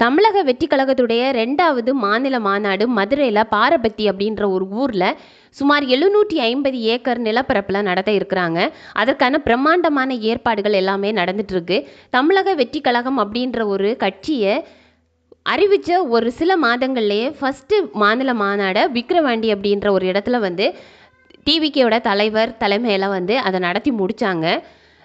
தமிழக வெற்றி கழகத்துடைய ரெண்டாவது மாநில மாநாடு மதுரையில் பாரபத்தி அப்படின்ற ஒரு ஊரில் சுமார் எழுநூற்றி ஐம்பது ஏக்கர் நிலப்பரப்பில் நடத்த இருக்கிறாங்க. அதற்கான பிரம்மாண்டமான ஏற்பாடுகள் எல்லாமே நடந்துட்டுருக்கு. தமிழக வெற்றி கழகம் அப்படின்ற ஒரு கட்சியை அறிவித்த ஒரு சில மாதங்கள்லேயே ஃபஸ்ட்டு மாநில மாநாடை விக்ரவாண்டி அப்படின்ற ஒரு இடத்துல வந்து டிவிகேயோட தலைவர் தலைமையில் வந்து அதை நடத்தி முடித்தாங்க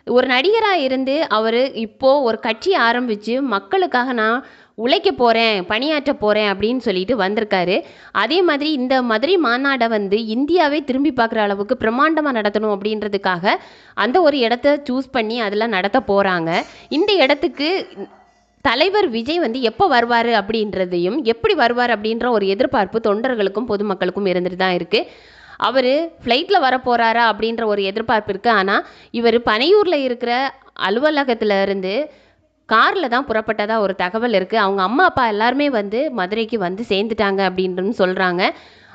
ஒரு நடிகராக இருந்து அவர் இப்போது ஒரு கட்சி ஆரம்பித்து மக்களுக்காக நான் உழைக்க போகிறேன் பணியாற்ற போகிறேன் அப்படின்னு சொல்லிட்டு வந்திருக்காரு. அதே மாதிரி இந்த மதுரை மாநாடை வந்து இந்தியாவே திரும்பி பார்க்குற அளவுக்கு பிரம்மாண்டமாக நடத்தணும் அப்படின்றதுக்காக அந்த ஒரு இடத்த சூஸ் பண்ணி அதில் நடத்த போகிறாங்க இந்த இடத்துக்கு தலைவர் விஜய் வந்து எப்போ வருவார் அப்படின்றதையும் எப்படி வருவார் அப்படின்ற ஒரு எதிர்பார்ப்பு தொண்டர்களுக்கும் பொதுமக்களுக்கும் இருந்துட்டு தான் இருக்குது அவர் ஃப்ளைட்டில் வர போகிறாரா அப்படின்ற ஒரு எதிர்பார்ப்பு இருக்குது ஆனால் இவர் பனையூரில் இருக்கிற அலுவலகத்தில் இருந்து காரில் தான் புறப்பட்டதாக ஒரு தகவல் இருக்குது அவங்க அம்மா அப்பா எல்லாருமே வந்து மதுரைக்கு வந்து சேர்ந்துட்டாங்க அப்படின்றது சொல்கிறாங்க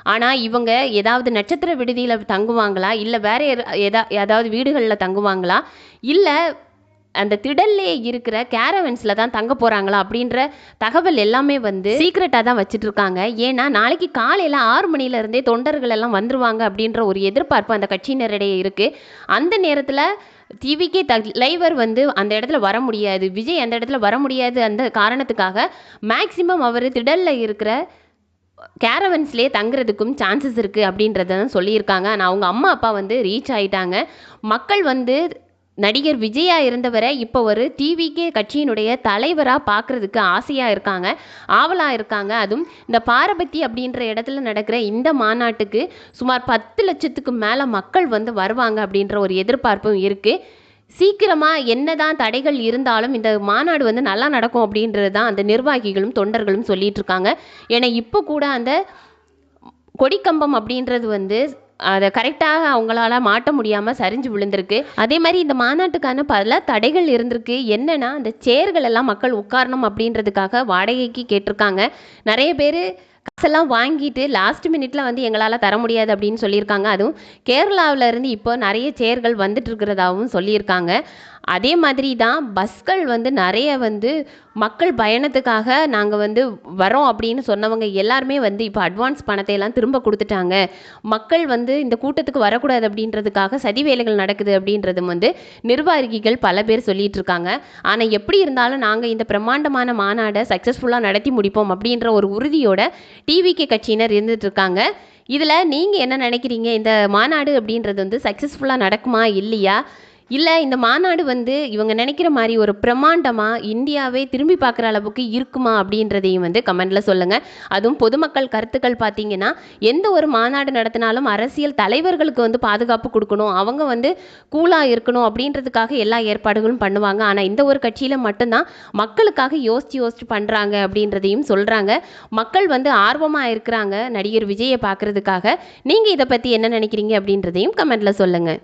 ஆனால் இவங்க ஏதாவது நட்சத்திர விடுதியில் தங்குவாங்களா? இல்லை வேற எதா ஏதாவது வீடுகளில் தங்குவாங்களா? இல்லை அந்த திடல்லே இருக்கிற கேரவன்ஸில் தான் தங்க போகிறாங்களா அப்படின்ற தகவல் எல்லாமே வந்து சீக்ரெட்டாக தான் வச்சுட்டு இருக்காங்க ஏன்னா நாளைக்கு காலையில் ஆறு மணிலேருந்தே தொண்டர்கள் எல்லாம் வந்துருவாங்க அப்படின்ற ஒரு எதிர்பார்ப்பு அந்த கட்சியினரிடையே இருக்குது அந்த நேரத்தில் டிவிக்கே தலைவர் வந்து அந்த இடத்துல வர முடியாது. விஜய் அந்த இடத்துல வர முடியாது. அந்த காரணத்துக்காக மேக்சிமம் அவர் திடலில் இருக்கிற கேரவன்ஸ்லேயே தங்குறதுக்கும் சான்சஸ் இருக்குது அப்படின்றத சொல்லியிருக்காங்க. ஆனால் அவங்க அம்மா அப்பா வந்து ரீச் ஆகிட்டாங்க மக்கள் வந்து நடிகர் விஜயா இருந்தவரை இப்போ ஒரு டிவிகே கட்சியினுடைய தலைவராக பார்க்குறதுக்கு ஆசையாக இருக்காங்க ஆவலாக இருக்காங்க. அதுவும் இந்த பாரபத்தி அப்படின்ற இடத்துல நடக்கிற இந்த மாநாட்டுக்கு சுமார் பத்து லட்சத்துக்கு மேலே மக்கள் வந்து வருவாங்க அப்படின்ற ஒரு எதிர்பார்ப்பும் இருக்குது சீக்கிரமாக என்னதான் தடைகள் இருந்தாலும் இந்த மாநாடு வந்து நல்லா நடக்கும் அப்படின்றது தான் அந்த நிர்வாகிகளும் தொண்டர்களும் சொல்லிட்டு இருக்காங்க. ஏன்னா இப்போ கூட அந்த கொடிக்கம்பம் அப்படின்றது வந்து அதை கரெக்டாக அவங்களால மாட்ட முடியாமல் சரிஞ்சு விழுந்திருக்கு. அதே மாதிரி இந்த மாநாட்டுக்கான பல தடைகள் இருந்திருக்கு. என்னென்னா அந்த சேர்கள் எல்லாம் மக்கள் உட்காரணும் அப்படின்றதுக்காக வாடகைக்கு கேட்டிருக்காங்க. நிறைய பேர் காசெல்லாம் வாங்கிட்டு லாஸ்ட் மினிட்ல வந்து எங்களால் தர முடியாது அப்படின்னு சொல்லியிருக்காங்க. அதுவும் கேரளாவில் இருந்து இப்போ நிறைய சேர்கள் வந்துட்டு இருக்கிறதாகவும் சொல்லியிருக்காங்க. அதே மாதிரி தான் பஸ்கள் வந்து நிறைய வந்து மக்கள் பயணத்துக்காக நாங்கள் வந்து வரோம் அப்படின்னு சொன்னவங்க எல்லாருமே வந்து இப்போ அட்வான்ஸ் பணத்தை எல்லாம் திரும்ப கொடுத்துட்டாங்க. மக்கள் வந்து இந்த கூட்டத்துக்கு வரக்கூடாது அப்படின்றதுக்காக சதி வேலைகள் நடக்குது அப்படின்றதும் வந்து நிர்வாகிகள் பல பேர் சொல்லிட்டு இருக்காங்க. ஆனால் எப்படி இருந்தாலும் நாங்கள் இந்த பிரம்மாண்டமான மாநாடை சக்ஸஸ்ஃபுல்லாக நடத்தி முடிப்போம் அப்படின்ற ஒரு உறுதியோட டிவிகே கட்சியினர் இருந்துட்டு இருக்காங்க. இதில் நீங்கள் என்ன நினைக்கிறீங்க? இந்த மாநாடு அப்படின்றது வந்து சக்ஸஸ்ஃபுல்லாக நடக்குமா? இல்லையா? இல்லை இந்த மாநாடு வந்து இவங்க நினைக்கிற மாதிரி ஒரு பிரம்மாண்டமாக இந்தியாவே திரும்பி பார்க்குற அளவுக்கு இருக்குமா அப்படின்றதையும் வந்து கமெண்டில் சொல்லுங்கள் அதுவும் பொதுமக்கள் கருத்துக்கள் பார்த்தீங்கன்னா எந்த ஒரு மாநாடு நடத்தினாலும் அரசியல் தலைவர்களுக்கு வந்து பாதுகாப்பு கொடுக்கணும். அவங்க வந்து கூலாக இருக்கணும் அப்படின்றதுக்காக எல்லா ஏற்பாடுகளும் பண்ணுவாங்க. ஆனால் இந்த ஒரு கட்சியில் மட்டும்தான் மக்களுக்காக யோசித்து யோசித்து பண்ணுறாங்க அப்படின்றதையும் சொல்கிறாங்க மக்கள் வந்து ஆர்வமாக இருக்கிறாங்க நடிகர் விஜயை பார்க்குறதுக்காக. நீங்கள் இதை பற்றி என்ன நினைக்கிறீங்க அப்படின்றதையும் கமெண்ட்டில் சொல்லுங்கள்